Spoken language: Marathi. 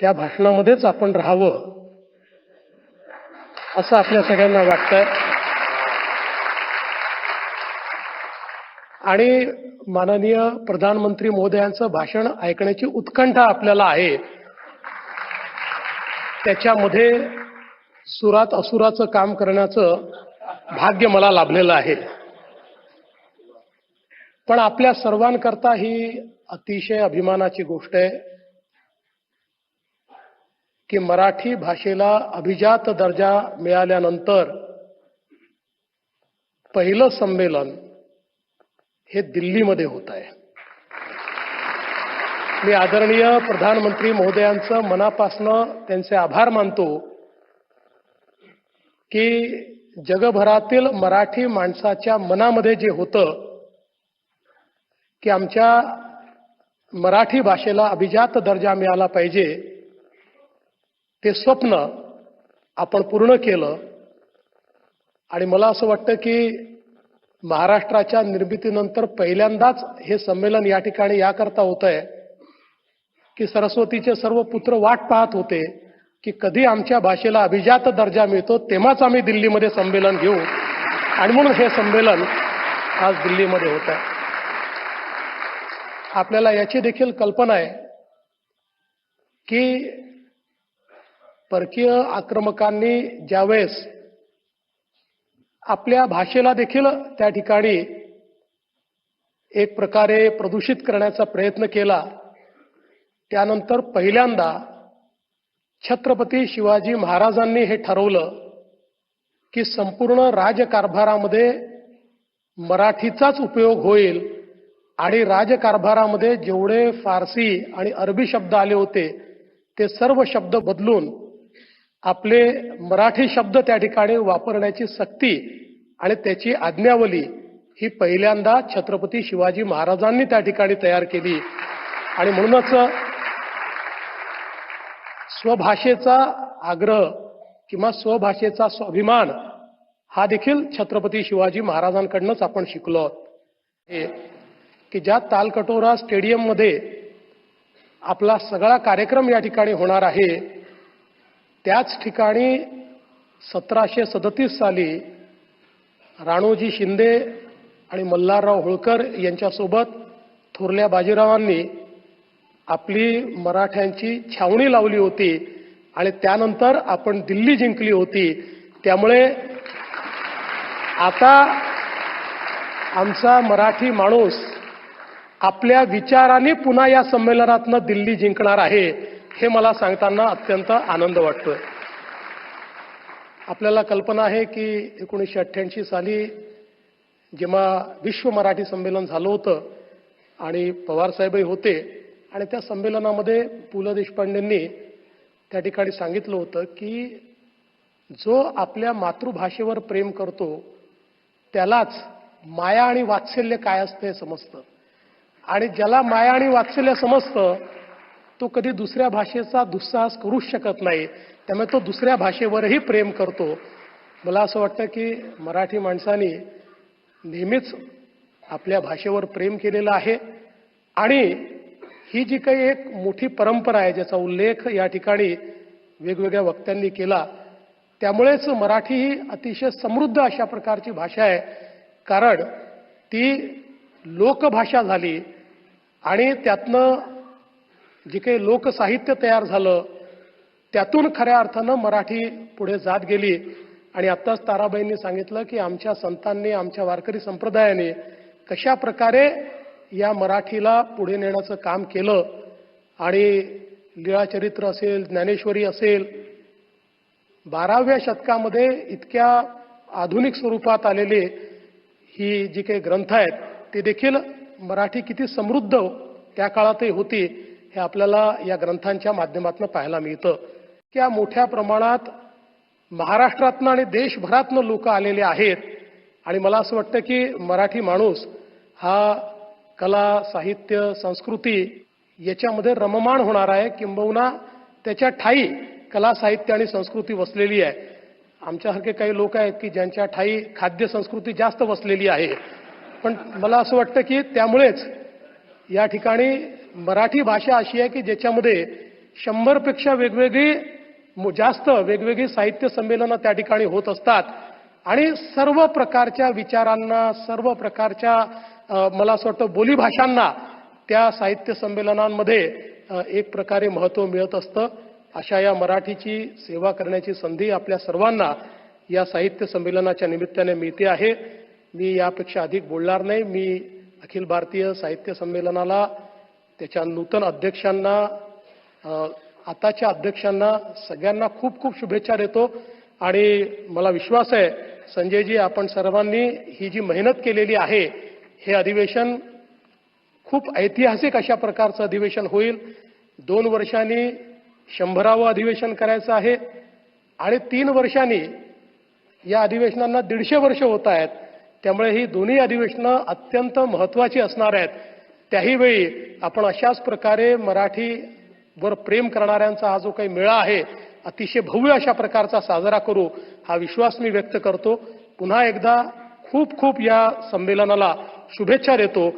त्या भाषणामध्येच आपण राहावं असं आपल्या सगळ्यांना वाटतंय. आणि माननीय प्रधानमंत्री महोदयांचं भाषण ऐकण्याची उत्कंठा आपल्याला आहे. त्याच्यामध्ये सुरात असुराचं काम करण्याचं भाग्य मला लाभलेलं आहे. पण आपल्या सर्वांकरता ही अतिशय अभिमानाची गोष्ट आहे. की मराठी भाषेला अभिजात दर्जा मिळाल्यानंतर पहिलं संमेलन हे दिल्लीमध्ये होत आहे. मी आदरणीय प्रधानमंत्री महोदयांचं मनापासनं त्यांचे आभार मानतो की जगभरातील मराठी माणसाच्या मनामध्ये जे होतं की आमच्या मराठी भाषेला अभिजात दर्जा मिळाला पाहिजे ते स्वप्न आपण पूर्ण केलं. आणि मला असं वाटतं की महाराष्ट्राच्या निर्मितीनंतर पहिल्यांदाच हे संमेलन या ठिकाणी याकरता होत आहे की सरस्वतीचे सर्व पुत्र वाट पाहत होते की कधी आमच्या भाषेला अभिजात दर्जा मिळतो तेव्हाच आम्ही दिल्लीमध्ये संमेलन घेऊ. आणि म्हणून हे संमेलन आज दिल्लीमध्ये होत आहे आपल्याला याची देखील कल्पना आहे की परकीय आक्रमकांनी ज्यावेळेस आपल्या भाषेला देखील त्या ठिकाणी एक प्रकारे प्रदूषित करण्याचा प्रयत्न केला त्यानंतर पहिल्यांदा छत्रपती शिवाजी महाराजांनी हे ठरवलं की संपूर्ण राजकारभारामध्ये मराठीचाच उपयोग होईल आणि राजकारभारामध्ये जेवढे फारसी आणि अरबी शब्द आले होते ते सर्व शब्द बदलून आपले मराठी शब्द त्या ठिकाणी वापरण्याची सक्ती आणि त्याची आज्ञावली ही पहिल्यांदा छत्रपती शिवाजी महाराजांनी त्या ठिकाणी तयार केली. आणि म्हणूनच स्वभाषेचा आग्रह किंवा स्वभाषेचा स्वाभिमान हा देखील छत्रपती शिवाजी महाराजांकडनंच आपण शिकलो की ज्या तालकटोरा स्टेडियममध्ये आपला सगळा कार्यक्रम या ठिकाणी होणार आहे त्याच ठिकाणी सतराशे सदतीस साली राणोजी शिंदे आणि मल्हारराव होळकर यांच्यासोबत थोरल्या बाजीरावांनी आपली मराठ्यांची छावणी लावली होती आणि त्यानंतर आपण दिल्ली जिंकली होती. त्यामुळे आता आमचा मराठी माणूस आपल्या विचाराने पुन्हा या संमेलनातनं दिल्ली जिंकणार आहे. हे मला सांगताना अत्यंत आनंद वाटतोय. आपल्याला कल्पना आहे की एकोणीसशे अठ्ठ्याऐंशी साली जेव्हा विश्व मराठी संमेलन झालं होतं आणि पवारसाहेबही होते आणि त्या संमेलनामध्ये पु ल देशपांडेंनी त्या ठिकाणी सांगितलं होतं की जो आपल्या मातृभाषेवर प्रेम करतो त्यालाच माया आणि वात्सल्य काय असतं हे समजतं. आणि ज्याला माया आणि वात्सल्य समजतं तो कधी दुसऱ्या भाषेचा दुस्साहस करूच शकत नाही. त्यामुळे तो दुसऱ्या भाषेवरही प्रेम करतो. मला असं वाटतं की मराठी माणसानी नेहमीच आपल्या भाषेवर प्रेम केलेलं आहे. आणि ही जी काही एक मोठी परंपरा आहे ज्याचा उल्लेख या ठिकाणी वेगवेगळ्या वक्त्यांनी केला त्यामुळेच मराठी ही अतिशय समृद्ध अशा प्रकारची भाषा आहे. कारण ती लोकभाषा झाली आणि त्यातनं जे काही लोकसाहित्य तयार झालं त्यातून खऱ्या अर्थानं मराठी पुढे जात गेली. आणि आत्ताच ताराबाईंनी सांगितलं की आमच्या संतांनी आमच्या वारकरी संप्रदायाने कशा प्रकारे या मराठीला पुढे नेण्याचं काम केलं. आणि लीळाचरित्र असेल ज्ञानेश्वरी असेल बाराव्या शतकामध्ये इतक्या आधुनिक स्वरूपात आलेले ही जी काही ग्रंथ आहेत ते देखील मराठी किती समृद्ध त्या काळातही होती. हे आपल्याला या ग्रंथांच्या माध्यमातून पाहायला मिळतं. त्या मोठ्या प्रमाणात महाराष्ट्रातनं आणि देशभरातनं लोक आलेले आहेत. आणि मला असं वाटतं की मराठी माणूस हा कला साहित्य संस्कृती याच्यामध्ये रममाण होणार आहे. किंबहुना त्याच्या ठाई कला साहित्य आणि संस्कृती वसलेली आहे. आमच्यासारखे काही लोक आहेत की ज्यांच्या ठाई खाद्य संस्कृती जास्त वसलेली आहे. पण मला असं वाटतं की त्यामुळेच या ठिकाणी मराठी भाषा अशी आहे की ज्याच्यामध्ये शंभरपेक्षा वेगवेगळी जास्त वेगवेगळी साहित्य संमेलनं त्या ठिकाणी होत असतात. आणि सर्व प्रकारच्या विचारांना सर्व प्रकारच्या मला असं वाटतं बोलीभाषांना त्या साहित्य संमेलनांमध्ये एक प्रकारे महत्त्व मिळत असतं. अशा या मराठीची सेवा करण्याची संधी आपल्या सर्वांना या साहित्य संमेलनाच्या निमित्ताने मिळते आहे. मी यापेक्षा अधिक बोलणार नाही. मी अखिल भारतीय साहित्य संमेलनाला त्याच्या नूतन अध्यक्षांना आताच्या अध्यक्षांना सगळ्यांना खूप खूप शुभेच्छा देतो. आणि मला विश्वास आहे संजयजी आपण सर्वांनी ही जी मेहनत केलेली आहे हे अधिवेशन खूप ऐतिहासिक अशा प्रकारचं अधिवेशन होईल. दोन वर्षांनी शंभरावं अधिवेशन करायचं आहे आणि तीन वर्षांनी या अधिवेशनांना दीडशे वर्ष होत आहेत. त्यामुळे ही दोन्ही अधिवेशनं अत्यंत महत्त्वाची असणार आहेत. त्याही वेळी आपण अशाच प्रकारे मराठीवर प्रेम करणाऱ्यांचा हा जो काही मेळा आहे अतिशय भव्य अशा प्रकारचा साजरा करू हा विश्वास मी व्यक्त करतो. पुन्हा एकदा खूप खूप या संमेलनाला शुभेच्छा देतो.